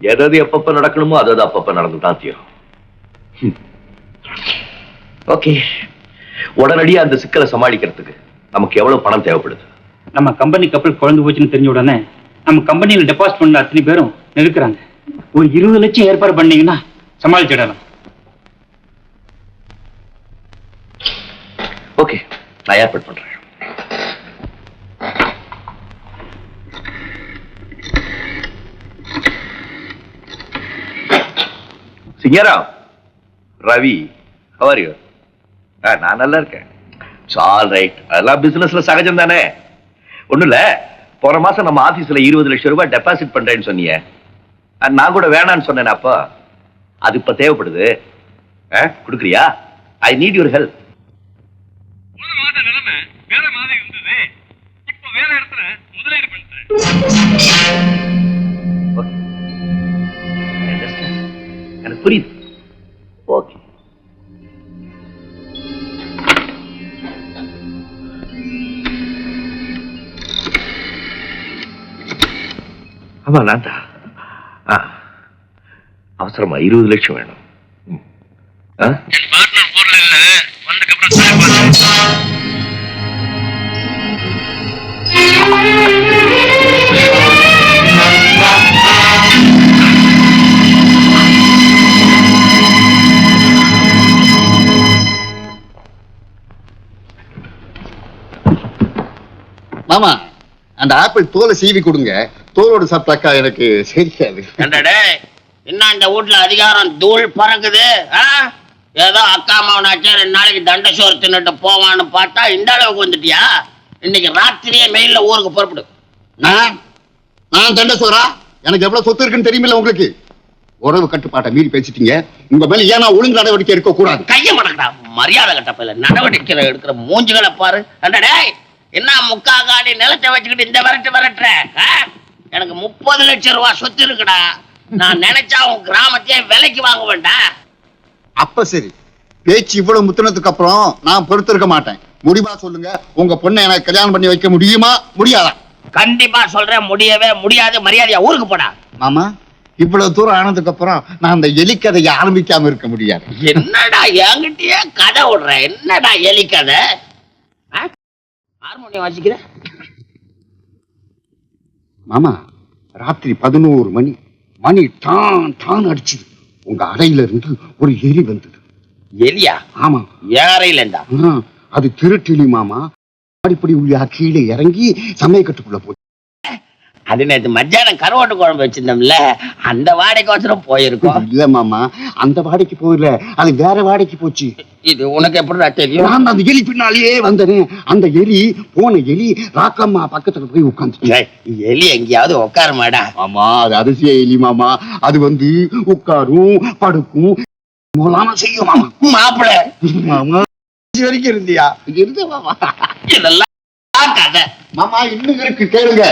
எது எது எப்பப்ப நடக்கணுமோ அது அது அப்பப்ப நடந்துதான் தீரும். ஓகே. உடனடியா அந்த சிக்கலை சமாளிக்கிறதுக்கு நமக்கு எவ்வளவு பணம் தேவைப்படுது? நம்ம கம்பெனி கப்பல் குழந்து போச்சுன்னு தெரிஞ்ச உடனே நம்ம கம்பெனியில் டெபாசிட் பண்ண அத்தனை பேரும் நிற்கிறாங்க ஒரு இருபது லட்சம் ஏற்பாடு பண்ணீங்கன்னா சமாளிச்சிடலாம் ஓகே. நான் ஏற்பாடு பண்றேன். சிங்கராம் ரவி ஹவர் யூ நான் நல்லா இருக்கேன். ஆல் ரைட் அதெல்லாம் பிசினஸ்ல சகஜம் தானே? ஒன்றும் இல்லை. போன மாசம் நம்ம ஆபீஸ்ல இருபது லட்சம் ரூபாய் டெபாசிட் பண்றேன்னு சொன்னீங்க நான் கூட வேணான்னு சொன்னேன் அப்போ. அது இப்போ தேவைப்படுது. ஆ கொடுக்குறியா? ஐ நீட் யுவர் ஹெல்ப் ஒரு மாத வேற மாதிரி இருந்தது. இப்போ வேற இடத்துல முதலீடு பண்றேன். எனக்கு புரியுது. ஓகே. ஆமா நான் தான். அவசரமா இருபது லட்சம் வேணும். ஆ? மாமா அந்த ஆப்பிள் தோலை சீவி கொடுங்க. தோலோடு சாப்பிட்டாக்கா எனக்கு என்னடே என்ன இந்த வீட்ல அதிகாரம் தூள் பறக்குது? ஏதோ அக்கா மாவனாச்சே ரெண்டு நாளைக்கு தண்ட சோறு தின்னுட்டு போவான்னு பார்த்தா இந்த அளவுக்கு வந்துட்டியா? இன்னைக்கு ராத்திரியே மெயில்ல ஊருக்கு புறப்படு. நான் நான் தண்ட சோறா? எனக்கு எவ்வளவு சொத்து இருக்குன்னு தெரியுமில்ல உங்களுக்கு? உறவு கட்டுப்பாட்டை மீறி பேசிட்டீங்க. உங்க மேல ஏன் நான் ஒழுங்கு நடவடிக்கை எடுக்க கூடாது கைய மடக்கடா மரியாதை கட்டப்பில்ல நடவடிக்கை எடுக்கிற மூஞ்சுகளை பாரு. என்னடே என்ன முக்கா காடி நிலத்தை வச்சுக்கிட்டு இந்த விரட்டு விரட்டுற? எனக்கு முப்பது லட்சம் ரூபாய் சொத்து இருக்குடா. நான் நினைச்சா உன் கிராமத்தையே விலைக்கு வாங்க வேண்டாம் அப்ப சரி. பேச்சு இவ்வளவு முத்துனதுக்கு அப்புறம் நான் பொறுத்திருக்க மாட்டேன். முடிவா சொல்லுங்க. உங்க பொண்ணை எனக்கு கல்யாணம் பண்ணி வைக்க முடியுமா? முடியாதா? கண்டிப்பா சொல்றேன். முடியவே முடியாது. மரியாதையா ஊருக்கு போடா. மாமா இவ்வளவு தூரம் ஆனதுக்கு அப்புறம் நான் அந்த எலிக்கதையை ஆரம்பிக்காம இருக்க முடியாது. என்னடா என்கிட்டயே கதை விடுற? என்னடா எலி கதை ஆ? ஹார்மோனியம் வாசிக்கிற? மாமா ராத்திரி பதினோரு மணி. மணி டான் டான் அடிச்சுது. உங்க அறையில இருந்து ஒரு எலி வந்தது. எலியா? ஆமா. ஏறையில இருந்தா? ஆ, அது திருட்டிலி மாமா. அடிப்படி உள்ளியா கீழே இறங்கி சமயக்கட்டுக்குள்ள போச்சு. அது நேத்து மத்தியானம் கருவாட்டு குழம்பு வச்சிருந்தோம்ல அந்த வாடகைக்கோசரம் போயிருக்கோம். இல்ல மாமா அந்த வாடைக்கு போகல அது வேற வாடைக்கு போச்சு. இது உனக்கு எப்படிடா தெரியும்? நான் அந்த எலி பின்னாலேயே வந்தேனே. அந்த எலி போன எலி ராக்கம்மா பக்கத்துல போய் உட்கார்ந்து ஏய், எலி எங்கேயாவது உட்காருமாடா ஆமா அது அதிசய எலி மாமா. அது வந்து உட்காரும் படுக்கும். மூலாம செய்யும் மாமா. மாப்பிள. மாமா. வரைக்கும் இருந்தியா? இருந்த மாமா இதெல்லாம் கதை மாமா இன்னும் இருக்கு கேளுங்க.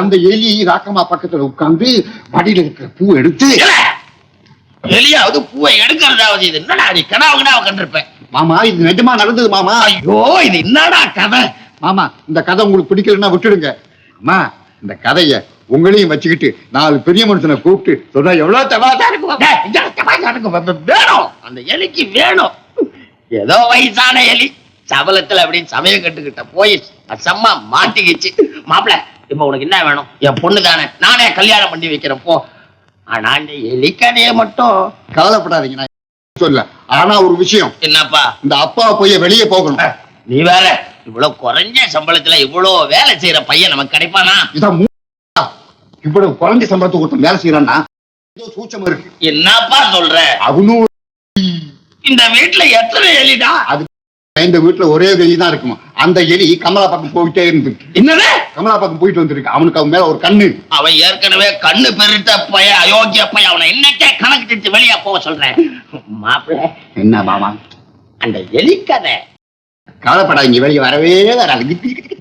அந்த எலி ராக்கம்மா பக்கத்துல உட்கார்ந்து மடியில இருக்கிற பூ எடுத்து. எலியாவது பூவை எடுக்கிறதாவது இது. என்னடா நீ கனவு கனவு கண்டிருப்பேன். மாமா இது நிஜமா நடந்தது மாமா. ஐயோ இது என்னடா கதை? மாமா இந்த கதை உங்களுக்கு பிடிக்கலன்னா விட்டுடுங்க. அம்மா இந்த கதைய உங்களையும் வச்சுக்கிட்டு நாலு பெரிய மனுஷனை கூப்பிட்டு சொன்னா எவ்வளவு தமாஷா இருக்கும்? வேணும். அந்த எலிக்கு வேணும். ஏதோ வயசான எலி. சபலத்துல அப்படின்னு சமயம் கட்டுக்கிட்ட போய் அசம்மா மாட்டிக்கிச்சு. மாப்பிள இப்ப உனக்கு என்ன வேணும்? என் பொண்ணு தானே. நானே கல்யாணம் பண்ணி வைக்கிறேன் போ. ஆனா இந்த எலிக்கதையை மட்டும் கவலைப்படாதீங்க. நான் சொல்ல ஆனா ஒரு விஷயம். என்னப்பா? இந்த அப்பா போய் வெளியே போகணும். நீ வேற இவ்வளவு குறைஞ்ச சம்பளத்துல இவ்வளவு வேலை செய்யற பையன் நமக்கு கிடைப்பானா? இதான் இவ்வளவு குறைஞ்ச சம்பளத்துக்கு ஒருத்தன் வேலை செய்யறான்னா ஏதோ சூச்சம் இருக்கு. என்னப்பா சொல்ற? அவனும் இந்த வீட்டுல எத்தனை எலிடா? இந்த வீட்டுல ஒரே ஒரு எலி தான் இருக்குமா? அந்த எலி கமலா பக்கம் போயிட்டே இருந்துருக்கு என்னது? கமலா பக்கம் போயிட்டு வந்திருக்கு. அவனுக்கு அவன் மேல ஒரு கண்ணு. அவன் ஏற்கனவே கண்ணு பெருத்த பையன் அயோக்கிய பையன் அவனை இன்னைக்கே கணக்கு திட்டு வெளியே போக சொல்றேன் மாப்பிள்ள என்ன மாமா? அந்த எலிக்கதை கவலைப்படாதீங்க வெளியே வரவே வராது. கிட்டு, கிட்டு,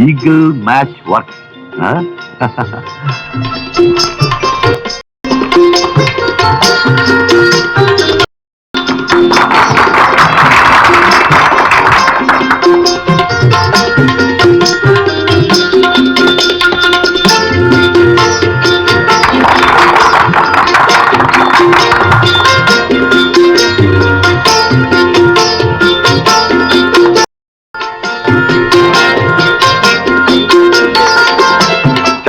கிட்டு. வாங்க ஓ ஈகிள்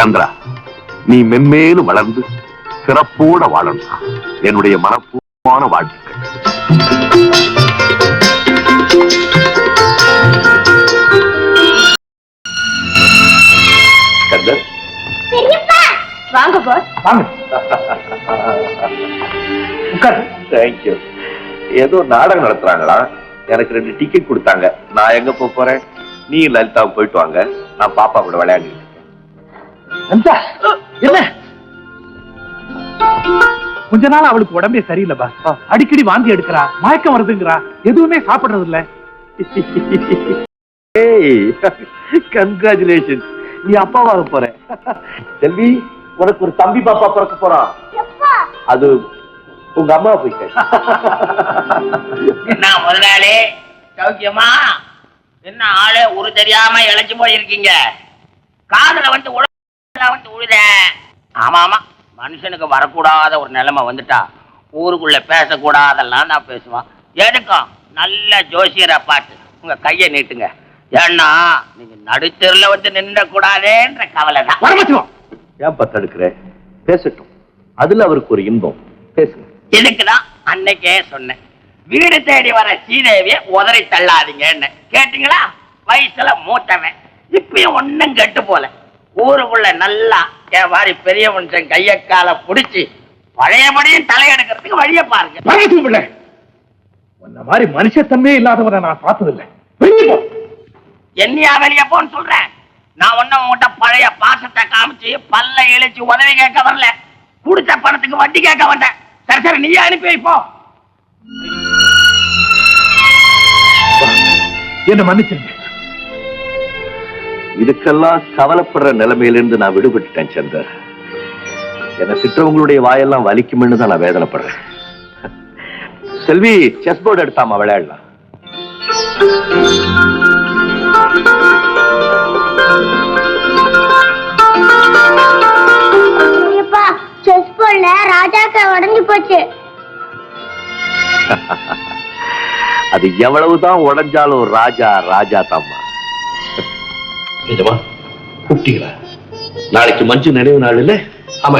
ஒர்க் நீ மென்மேலும் வளர்ந்து சிறப்போட வாழணும் என்னுடைய மனப்பூர்வமான வாழ்த்துக்கள். கந்தர் வாங்க பாஸ் வாங்க. உட்காரு. தேங்க்யூ ஏதோ நாடகம் நடத்துறாங்களா? எனக்கு ரெண்டு டிக்கெட் கொடுத்தாங்க. நான் எங்க போக போறேன்? நீ லலிதாவும் போயிட்டு வாங்க. நான் பாப்பா கூட விளையாண்டு என்ன? கொஞ்ச நாள் அவளுக்கு உடம்பே சரியில்லை பாஸ். அடிக்கடி வாந்தி எடுக்கிறா மயக்கம் வருதுங்கிறா எதுவுமே சாப்பிடுறது இல்ல ஏய் கங்க்ராச்சுலேஷன் நீ அப்பாவாக போற. செல்வி உனக்கு ஒரு தம்பி பாப்பா பிறக்க போறான் அது உங்க அம்மா போய் கேளு. என்ன முதலாளி? சௌக்கியமா? என்ன ஆளு ஒரு தெரியாம இழைச்சு போயிருக்கீங்க? காதுல வந்து உழ வந்து உழுத. ஆமா ஆமா. மனுஷனுக்கு வரக்கூடாத ஒரு நிலைமை வந்துட்டா ஊருக்குள்ள பேசக்கூடாதெல்லாம் நான் பேசுவான். எதுக்கும் நல்ல ஜோசியரை பார்த்து உங்க கையை நீட்டுங்க. ஏன்னா நீங்க நடுத்தெருல வந்து நின்ற கூடாதேன்ற கவலை தான் ஏன் பத்தெடுக்கிற பேசட்டும். அதுல அவருக்கு ஒரு இன்பம். பேசுங்க. இதுக்குதான் அன்னைக்கே சொன்னேன். வீடு தேடி வர சீதேவிய உதறி தள்ளாதீங்கன்னு. கேட்டீங்களா? வயசுல மூத்தவன். இப்பயும் ஒண்ணும் கெட்டு போல. ஊருக்குள்ள நல்லா என் மாதிரி பெரிய மனுஷன் கைய கால புடிச்சு பழையபடியும் தலையெடுக்கிறதுக்கு வழிய பாருங்க. வரமச்சுவோம் பிள்ளை. உன்ன மாதிரி மனுஷத்தன்மையே இல்லாதவரை நான் பார்த்ததில்லை. வெளியே போ. என்னையா வெளிய போன்னு சொல்றேன் நான் ஒன்னும் உங்ககிட்ட பழைய பாசத்தை காமிச்சு பல்ல இழிச்சு உதவி கேட்க வரல. குடிச்ச பணத்துக்கு வட்டி கேட்க வந்தேன். சரி சரி நீயே அனுப்பி வைப்போ என்ன மன்னிச்சிருங்க. இதுக்கெல்லாம் கவலைப்படுற நிலைமையிலிருந்து நான் விடுபட்டுட்டேன் சந்தர். என்ன திட்டவங்களுடைய வாயெல்லாம் வலிக்கும்னு தான் நான் வேதனைப்படுறேன். செல்வி செஸ் போர்டு எடுத்தாமா விளையாடலாம். செஸ் போர்ட்ல ராஜாக்கா உடஞ்சு போச்சு. அது எவ்வளவுதான் உடைஞ்சாலும் ராஜா ராஜா தாம்மா நிஜமா கூப்பிட்டீங்களா? நாளைக்கு மஞ்சு நினைவு நாள் இல்ல? ஆமா.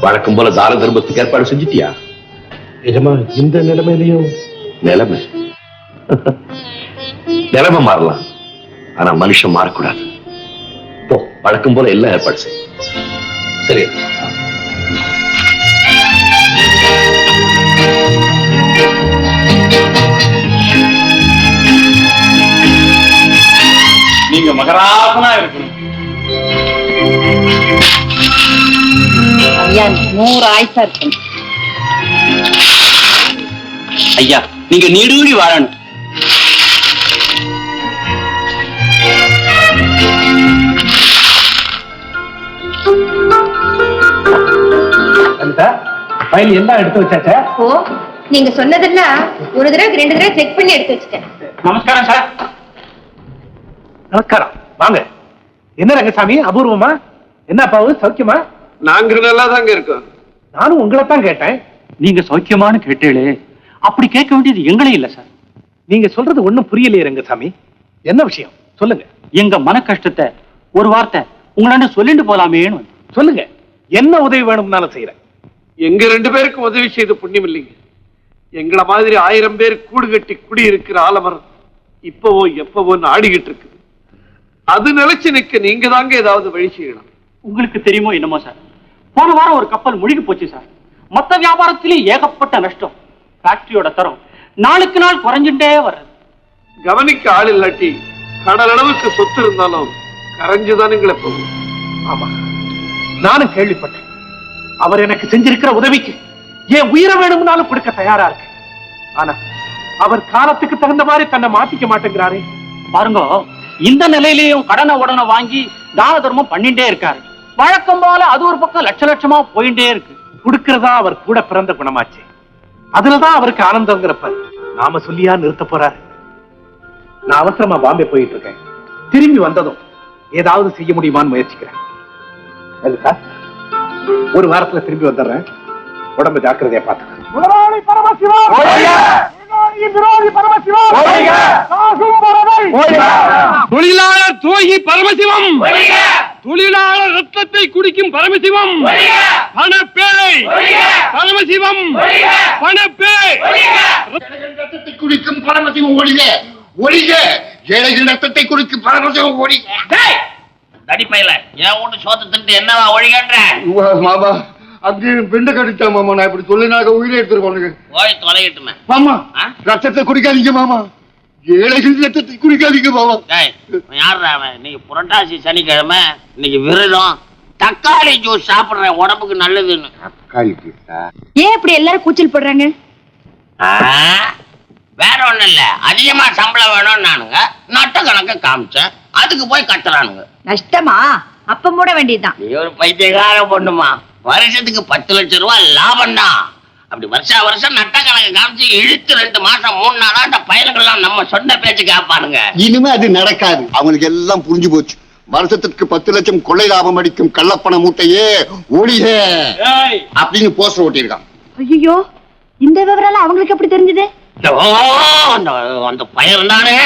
வழக்கம் போல தான தர்மத்துக்கு ஏற்பாடு செஞ்சிட்டியா? நிஜமா இந்த நிலைமையிலையும்? நிலைமை. நிலைமை மாறலாம். ஆனா மனுஷன் மாறக்கூடாது. போ வழக்கம் போல எல்லாம் ஏற்பாடு செய். சரி. நீங்க மகராசனா இருக்கணும். ஐயா நூறு ஆயுசா இருக்கும் ஐயா நீங்க நீடூழி வாழணும். ஃபைல் எல்லாம் எடுத்து வச்சாச்சா? ஓ நீங்க சொன்னதெல்லாம் ஒரு தடவை ரெண்டு தடவை செக் பண்ணி எடுத்து வச்சுட்டேன். நமஸ்காரம் சார். நமஸ்காரம். வாங்க. என்ன ரங்கசாமி? அபூர்வமா? என்ன அப்பாவு சௌக்கியமா? நாங்க நல்லா தாங்க இருக்கோம். நானும் உங்களை தான் கேட்டேன். நீங்க சௌக்கியமானு கேட்டேளே அப்படி கேட்க வேண்டியது எங்களே இல்ல சார். நீங்க சொல்றது ஒண்ணும் புரியலையே ரங்கசாமி. என்ன விஷயம்? சொல்லுங்க. எங்க மன கஷ்டத்தை ஒரு வார்த்தை உங்களாண்ட சொல்லிட்டு போலாமேன்னு. சொல்லுங்க. என்ன உதவி வேணும்னாலும் செய்யறேன் எங்க ரெண்டு பேருக்கு உதவி செய்த புண்ணியம் இல்லைங்க. எங்கள மாதிரி ஆயிரம் பேர் கூடு கட்டி குடி இருக்கிற ஆலமரம் இப்பவோ எப்பவோன்னு ஆடிக்கிட்டு இருக்குது அது நிலைச்சு நிக்க நீங்க தாங்க ஏதாவது வழி செய்யணும். உங்களுக்கு தெரியுமோ என்னமோ சார்? போன வாரம் ஒரு கப்பல் முழுகி போச்சு சார். மொத்த வியாபாரத்திலே ஏகப்பட்ட நஷ்டம். ஃபேக்டரியோட தரம் நாளுக்கு நாள் குறைஞ்சுட்டே வர்றது. கவனிக்க ஆள் இல்லாட்டி கடல் அளவுக்கு சொத்து இருந்தாலும் கரைஞ்சுதானுங்களே போகும். ஆமா. நானும் கேள்விப்பட்டேன். அவர் எனக்கு செஞ்சிருக்கிற உதவிக்கு என் உயிரை வேணும்னாலும் கொடுக்க தயாரா இருக்கு ஆனா அவர் காலத்துக்கு தகுந்த மாதிரி தன்னை மாத்திக்க மாட்டேங்கிறாரே. பாருங்க இந்த நிலையிலேயும் கடனை உடனே வாங்கி தான தர்மம் பண்ணிட்டே இருக்காரு. வழக்கம் போல அது ஒரு பக்கம் லட்ச லட்சமா போயிட்டே இருக்கு. கொடுக்கறதா அவர் கூட பிறந்த குணமாச்சு. அதுலதான் அவருக்கு ஆனந்தங்கிறப்ப நாம சொல்லியா நிறுத்த போறாரு. நான் அவசரமா பாம்பே போயிட்டு இருக்கேன். திரும்பி வந்ததும் ஏதாவது செய்ய முடியுமான்னு முயற்சிக்கிறேன். ஒரு வாரத்துல திரும்பி வந்துடுறேன். உடம்பு ஜாக்கிரதையா பாத்துக்க முதலாளி பரமசிவா விரோதி பரமசிவா தொழிலாளர் துரோகி பரமசிவம். தொழிலாளர் ரத்தத்தை குடிக்கும் பரமசிவம். பணப்பேய் பரமசிவம். பணப்பேய் ரத்தத்தை குடிக்கும் பரமசிவம் ஒழிக ஒழிக ஏழைகள் ரத்தத்தை குடிக்கும் பரமசிவம் ஒழிக டேய் தடிப்பையில என் வீட்டு சோத்து தின்ட்டு என்னவா ஒழிகன்ற மாமா. அங்கே பெண்ட கடிச்சா மாமா. நான் இப்படி சொல்லினாக்க உயிரை எடுத்துருக்கோனுங்க போய் தொலைகிட்டுமே மாமா ஆ? ரத்தத்தை குடிக்காதீங்க மாமா. ஏழைகள் ரத்தத்தை குடிக்காதீங்க மாமா. யார்றா அவன்? இன்னைக்கு புரட்டாசி சனிக்கிழமை இன்னைக்கு விரதம். தக்காளி ஜூஸ் சாப்பிடுறேன் உடம்புக்கு நல்லதுன்னு. ஏன் இப்படி எல்லாரும் கூச்சல் போடுறாங்க? ஆ? வேற ஒண்ணும் இல்ல. அதிகமா சம்பளம் வேணும்னு நானுங்க. நட்ட கணக்க காமிச்சேன். அதுக்கு போய் கத்துறானுங்க நஷ்டமா? அப்ப மூட வேண்டியதுதான். நீ ஒரு பைத்தியக்கார பொண்ணுமா? வருஷத்துக்கு பத்து லட்சம் ரூபாய் லாபம் தான் அப்படி வருஷா வருஷம் நட்ட கணக்கு காமிச்சு இழுத்து ரெண்டு மாசம் மூணு நாளா அந்த பயலுக்கெல்லாம் நம்ம சொன்ன பேச்சு கேட்பானுங்க. இனிமே அது நடக்காது. அவங்களுக்கு எல்லாம் புரிஞ்சு போச்சு. வருஷத்துக்கு பத்து லட்சம் கொள்ளை லாபம் அடிக்கும் கள்ளப்பண மூட்டையே ஒழிக அப்படின்னு போஸ்டர் ஓட்டியிருக்கான் ஐயோ இந்த விவரம் அவங்களுக்கு எப்படி தெரிஞ்சது? ஓ, அந்த அந்த பையன் தானே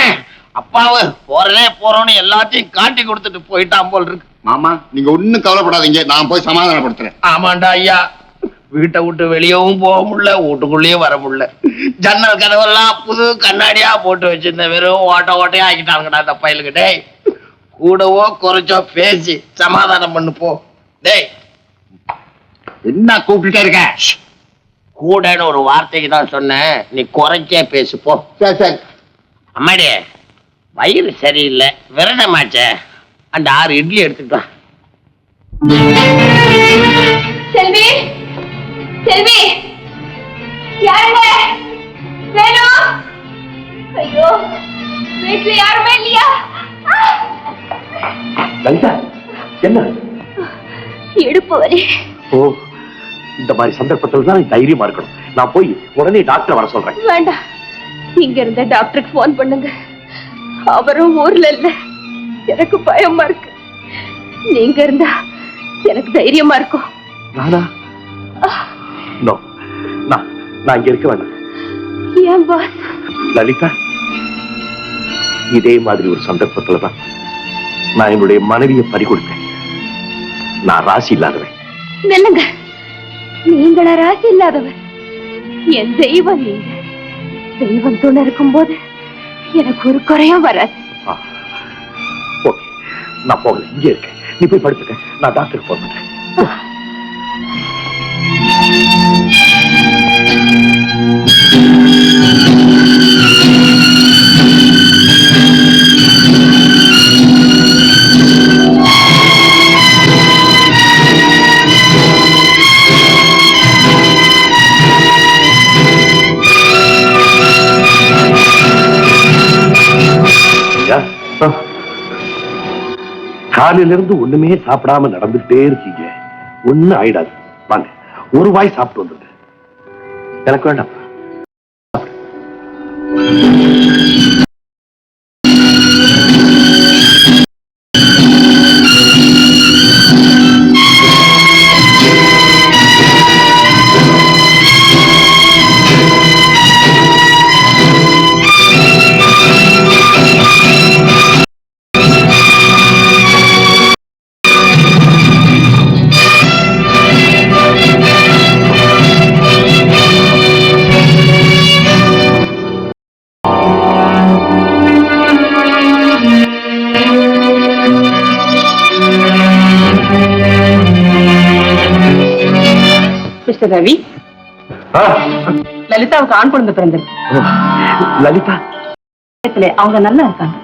அப்பாவு போறதே போறோம்னு எல்லாத்தையும் காட்டி கொடுத்துட்டு போயிட்டான் போல் இருக்கு. மாமா நீங்க ஒண்ணும் கவலைப்படாதீங்க. நான் போய் சமாதானப்படுத்துறேன். ஆமாண்டா ஐயா. வீட்டை விட்டு வெளியவும் போக முடியல வீட்டுக்குள்ளேயும் வர முடியல. ஜன்னல் கதவெல்லாம் புது கண்ணாடியா போட்டு வச்சிருந்த வெறும் ஓட்ட ஓட்டையா ஆக்கிட்டாங்கடா அந்த பயலுக்கு. டேய் கூடவோ குறைச்சோ பேசி சமாதானம் பண்ணு போ. டேய் என்ன கூப்பிட்டுட்டே இருக்க? கூடன்னு ஒரு வார்த்தைக்கு தான் சொன்னேன். நீ குறைச்சே பேசு போ. சரி சரி. அம்மாடி வயிறு சரியில்லை. விரதமாச்சே. அந்த ஆறு இட்லி எடுத்துட்டு வா. செல்வி செல்வி யாருங்க? வேணும்? ஐயோ வீட்டுல யாருமே இல்லையா? லலிதா என்ன? இடுப்பு வலி ஓ இந்த மாதிரி சந்தர்ப்பத்தில் தான் தைரியமா இருக்கணும். நான் போய் உடனே டாக்டர் வர சொல்றேன். வேண்டாம். இங்க இருந்த டாக்டருக்கு போன் பண்ணுங்க. அவரும் ஊர்ல இல்ல. எனக்கு பயமா இருக்கு. நீங்க இருந்தா எனக்கு தைரியமா இருக்கும். நானா? நோ நான் நான் இங்க இருக்க வேண்டாம். ஏன் பாஸ் லலிதா இதே மாதிரி ஒரு சந்தர்ப்பத்துல தான் நான் என்னுடைய மனைவியை பறி கொடுத்தேன். நான் ராசி இல்லாதவன். நில்லுங்க. நீங்கள ராசி இல்லாதவர். என் தெய்வம் நீங்க. தெய்வம் துணை இருக்கும்போது எனக்கு ஒரு குறையும் வராது. நான் போகல. இங்கே இருக்கேன். நீ போய் படுத்துக்க. நான் டாக்டருக்கு போன் பண்றேன். காலையில இருந்து ஒண்ணுமே சாப்பிடாம நடந்துட்டே இருக்கீங்க. ஒண்ணு ஆயிடாது. வாங்க ஒரு வாய் சாப்பிட்டு வந்துருங்க. எனக்கு வேண்டாம். ரவி. லலிதாவுக்கு ஆண் குழந்தை பிறந்தது. லலிதா. அவங்க நல்லா இருக்காங்க.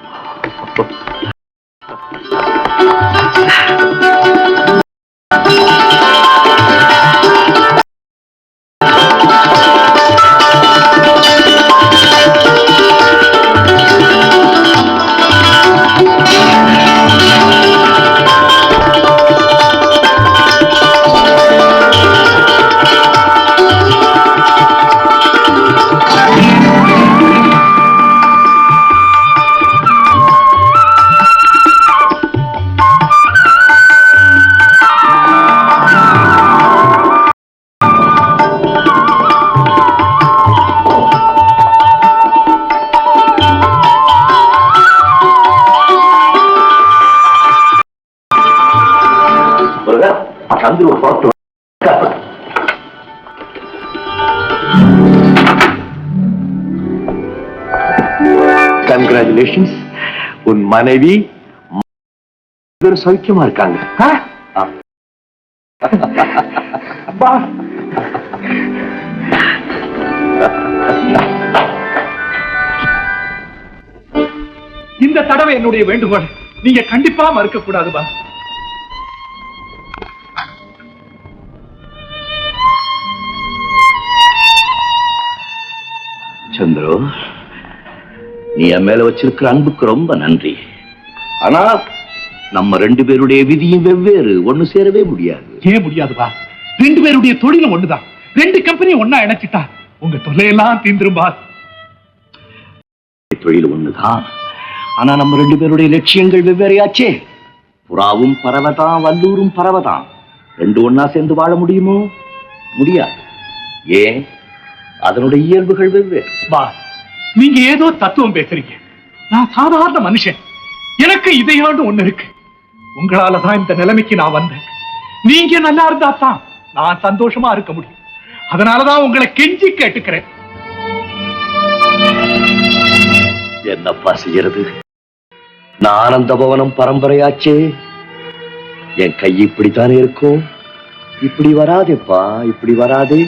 உன் மனைவி சௌக்கியமா இருக்காங்க. இந்த தடவை என்னுடைய வேண்டுகோள் நீங்க கண்டிப்பா மறுக்க கூடாது பாஸ் சந்திரு. நீ என் மேல வச்சிருக்கிற அன்புக்கு ரொம்ப நன்றி. ஆனா நம்ம ரெண்டு பேருடைய விதியும் வெவ்வேறு ஒண்ணு சேரவே முடியாது. ஏன் முடியாது பாஸ் ரெண்டு பேருடைய தொழிலும் ஒண்ணுதான். ரெண்டு கம்பெனி ஒண்ணா இணைச்சிட்டா உங்க தொல்லையெல்லாம் தீந்துரும் பாஸ் தொழில் ஒண்ணுதான். ஆனா நம்ம ரெண்டு பேருடைய லட்சியங்கள் வெவ்வேறையாச்சே. புறாவும் பறவைதான் வல்லூரும் பறவைதான் ரெண்டு ஒண்ணா சேர்ந்து வாழ முடியுமோ? முடியாது. ஏன்? அதனுடைய இயல்புகள் வெவ்வேறு. பாஸ். நீங்க ஏதோ தத்துவம் பேசுறீங்க. நான் சாதாரண மனுஷன். எனக்கு இதையாண்டு ஒண்ணு இருக்கு. உங்களால தான் இந்த நிலைமைக்கு நான் வந்தேன். நீங்க நல்லா இருந்தா தான் நான் சந்தோஷமா இருக்க முடியும். அதனாலதான் உங்களை கெஞ்சி கேட்டுக்கிறேன். என்னப்பா செய்யறது? நான் ஆனந்த பவனம் பரம்பரையாச்சே. என் கை இப்படித்தானே இருக்கும்? இப்படி வராதேப்பா இப்படி வராதே.